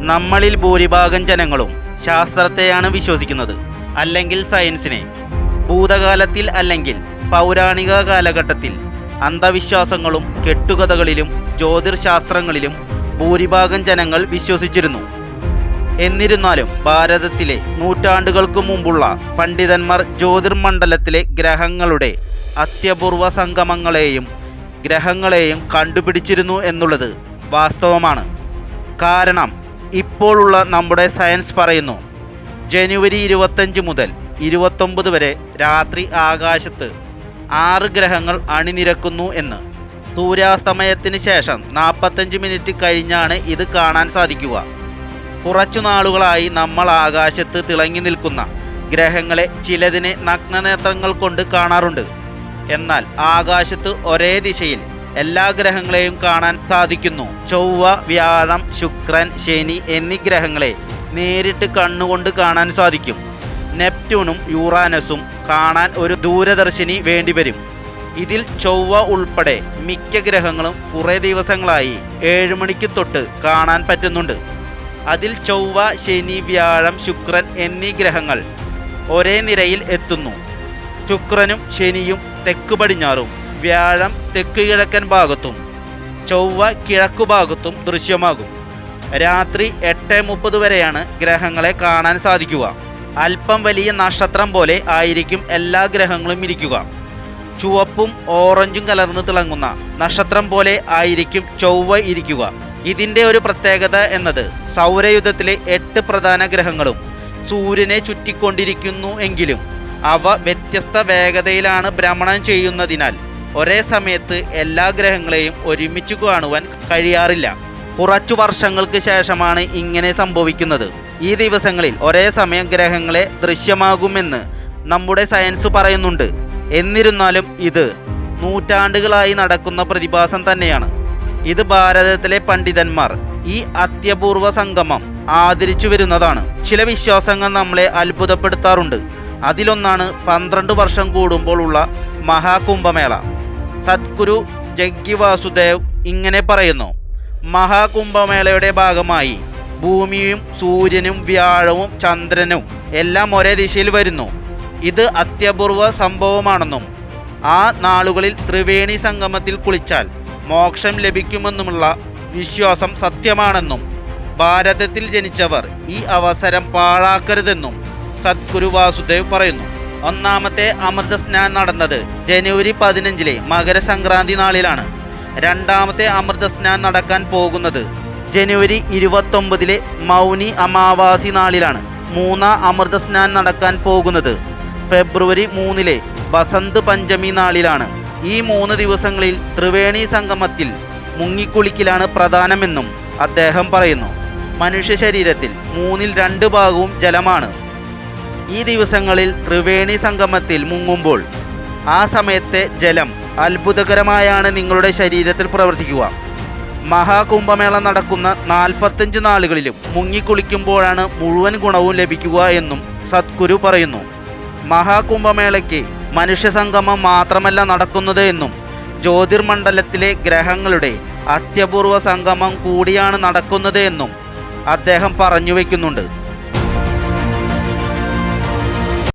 നമ്മളിൽ ഭൂരിഭാഗം ജനങ്ങളും ശാസ്ത്രത്തെയാണ് വിശ്വസിക്കുന്നത്. അല്ലെങ്കിൽ സയൻസിനെ. ഭൂതകാലത്തിൽ അല്ലെങ്കിൽ പൗരാണിക കാലഘട്ടത്തിൽ അന്ധവിശ്വാസങ്ങളും കെട്ടുകഥകളിലും ജ്യോതിർശാസ്ത്രങ്ങളിലും ഭൂരിഭാഗം ജനങ്ങൾ വിശ്വസിച്ചിരുന്നു. എന്നിരുന്നാലും ഭാരതത്തിലെ നൂറ്റാണ്ടുകൾക്ക് മുമ്പുള്ള പണ്ഡിതന്മാർ ജ്യോതിർമണ്ഡലത്തിലെ ഗ്രഹങ്ങളുടെ അത്യപൂർവ സംഗമങ്ങളെയും ഗ്രഹങ്ങളെയും കണ്ടുപിടിച്ചിരുന്നു എന്നുള്ളത് വാസ്തവമാണ്. കാരണം ഇപ്പോഴുള്ള നമ്മുടെ സയൻസ് പറയുന്നു ജനുവരി ഇരുപത്തഞ്ച് മുതൽ ഇരുപത്തൊമ്പത് വരെ രാത്രി ആകാശത്ത് ആറ് ഗ്രഹങ്ങൾ അണിനിരക്കുന്നു എന്ന്. സൂര്യാസ്തമയത്തിന് ശേഷം നാൽപ്പത്തഞ്ച് മിനിറ്റ് കഴിഞ്ഞാണ് ഇത് കാണാൻ സാധിക്കുക. കുറച്ചു നാളുകളായി നമ്മൾ ആകാശത്ത് തിളങ്ങി നിൽക്കുന്ന ഗ്രഹങ്ങളെ ചിലതിനെ നഗ്നനേത്രങ്ങൾ കൊണ്ട് കാണാറുണ്ട്. എന്നാൽ ആകാശത്ത് ഒരേ ദിശയിൽ എല്ലാ ഗ്രഹങ്ങളെയും കാണാൻ സാധിക്കുന്നു. ചൊവ്വ വ്യാഴം ശുക്രൻ ശനി എന്നീ ഗ്രഹങ്ങളെ നേരിട്ട് കണ്ണുകൊണ്ട് കാണാൻ സാധിക്കും. നെപ്റ്റ്യൂണും യുറാനസും കാണാൻ ഒരു ദൂരദർശിനി വേണ്ടിവരും ഇതിൽ ചൊവ്വ ഉൾപ്പെടെ മിക്ക ഗ്രഹങ്ങളും കുറേ ദിവസങ്ങളായി ഏഴ് മണിക്ക് തൊട്ട് കാണാൻ പറ്റുന്നുണ്ട്. അതിൽ ചൊവ്വ ശനി വ്യാഴം ശുക്രൻ എന്നീ ഗ്രഹങ്ങൾ ഒരേ നിരയിൽ എത്തുന്നു. ശുക്രനും ശനിയും തെക്ക് പടിഞ്ഞാറും വ്യാഴം തെക്ക് കിഴക്കൻ ഭാഗത്തും ചൊവ്വ കിഴക്കു ഭാഗത്തും ദൃശ്യമാകും. രാത്രി എട്ട് മുപ്പത് വരെയാണ് ഗ്രഹങ്ങളെ കാണാൻ സാധിക്കുക. അല്പം വലിയ നക്ഷത്രം പോലെ ആയിരിക്കും എല്ലാ ഗ്രഹങ്ങളും ഇരിക്കുക. ചുവപ്പും ഓറഞ്ചും കലർന്ന് തിളങ്ങുന്ന നക്ഷത്രം പോലെ ആയിരിക്കും ചൊവ്വ ഇരിക്കുക. ഇതിന്റെ ഒരു പ്രത്യേകത എന്നത് സൗരയുധത്തിലെ എട്ട് പ്രധാന ഗ്രഹങ്ങളും സൂര്യനെ ചുറ്റിക്കൊണ്ടിരിക്കുന്നു എങ്കിലും അവ വ്യത്യസ്ത വേഗതയിലാണ് ഭ്രമണം ചെയ്യുന്നതിനാൽ ഒരേ സമയത്ത് എല്ലാ ഗ്രഹങ്ങളെയും ഒരുമിച്ച് കാണുവാൻ കഴിയാറില്ല. കുറച്ചു വർഷങ്ങൾക്ക് ശേഷമാണ് ഇങ്ങനെ സംഭവിക്കുന്നത്. ഈ ദിവസങ്ങളിൽ ഒരേ സമയം ഗ്രഹങ്ങളെ ദൃശ്യമാകുമെന്ന് നമ്മുടെ സയൻസ് പറയുന്നുണ്ട്. എന്നിരുന്നാലും ഇത് നൂറ്റാണ്ടുകളായി നടക്കുന്ന പ്രതിഭാസം തന്നെയാണ്. ഇത് ഭാരതത്തിലെ പണ്ഡിതന്മാർ ഈ അത്യപൂർവ സംഗമം ആദരിച്ചു വരുന്നതാണ്. ചില വിശ്വാസങ്ങൾ നമ്മളെ അത്ഭുതപ്പെടുത്താറുണ്ട്. അതിലൊന്നാണ് പന്ത്രണ്ട് വർഷം കൂടുമ്പോൾ ഉള്ള മഹാകുംഭമേള. സദ്ഗുരു ജഗ്ഗി വാസുദേവ് ഇങ്ങനെ പറയുന്നു. മഹാകുംഭമേളയുടെ ഭാഗമായി ഭൂമിയും സൂര്യനും വ്യാഴവും ചന്ദ്രനും എല്ലാം ഒരേ ദിശയിൽ വരുന്നു. ഇത് അത്യപൂർവ സംഭവമാണെന്നും ആ നാളുകളിൽ ത്രിവേണി സംഗമത്തിൽ കുളിച്ചാൽ മോക്ഷം ലഭിക്കുമെന്നുമുള്ള വിശ്വാസം സത്യമാണെന്നും ഭാരതത്തിൽ ജനിച്ചവർ ഈ അവസരം പാഴാക്കരുതെന്നും സദ്ഗുരു വാസുദേവ് പറയുന്നു. ഒന്നാമത്തെ അമൃത സ്നാൻ നടന്നത് ജനുവരി പതിനഞ്ചിലെ മകരസംക്രാന്തി നാളിലാണ്. രണ്ടാമത്തെ അമൃത സ്നാൻ നടക്കാൻ പോകുന്നത് ജനുവരി ഇരുപത്തൊമ്പതിലെ മൗനി അമാവാസി നാളിലാണ് മൂന്നാം അമൃത സ്നാൻ നടക്കാൻ പോകുന്നത്. ഫെബ്രുവരി മൂന്നിലെ വസന്ത് പഞ്ചമി നാളിലാണ്. ഈ മൂന്ന് ദിവസങ്ങളിൽ ത്രിവേണി സംഗമത്തിൽ മുങ്ങിക്കുളിക്കലാണ് പ്രധാനമെന്നും അദ്ദേഹം പറയുന്നു. മനുഷ്യ ശരീരത്തിൽ മൂന്നിൽ രണ്ട് ഭാഗവും ജലമാണ്. ഈ ദിവസങ്ങളിൽ ത്രിവേണി സംഗമത്തിൽ മുങ്ങുമ്പോൾ ആ സമയത്തെ ജലം അത്ഭുതകരമായാണ് നിങ്ങളുടെ ശരീരത്തിൽ പ്രവർത്തിക്കുക. മഹാകുംഭമേള നടക്കുന്ന നാൽപ്പത്തഞ്ച് നാളുകളിലും മുങ്ങിക്കുളിക്കുമ്പോഴാണ് മുഴുവൻ ഗുണവും ലഭിക്കുക എന്നും സദ്ഗുരു പറയുന്നു. മഹാകുംഭമേളയ്ക്ക് മനുഷ്യ സംഗമം മാത്രമല്ല നടക്കുന്നത് എന്നും ജ്യോതിർമണ്ഡലത്തിലെ ഗ്രഹങ്ങളുടെ അത്യപൂർവ സംഗമം കൂടിയാണ് നടക്കുന്നത് എന്നും അദ്ദേഹം പറഞ്ഞു വയ്ക്കുന്നുണ്ട്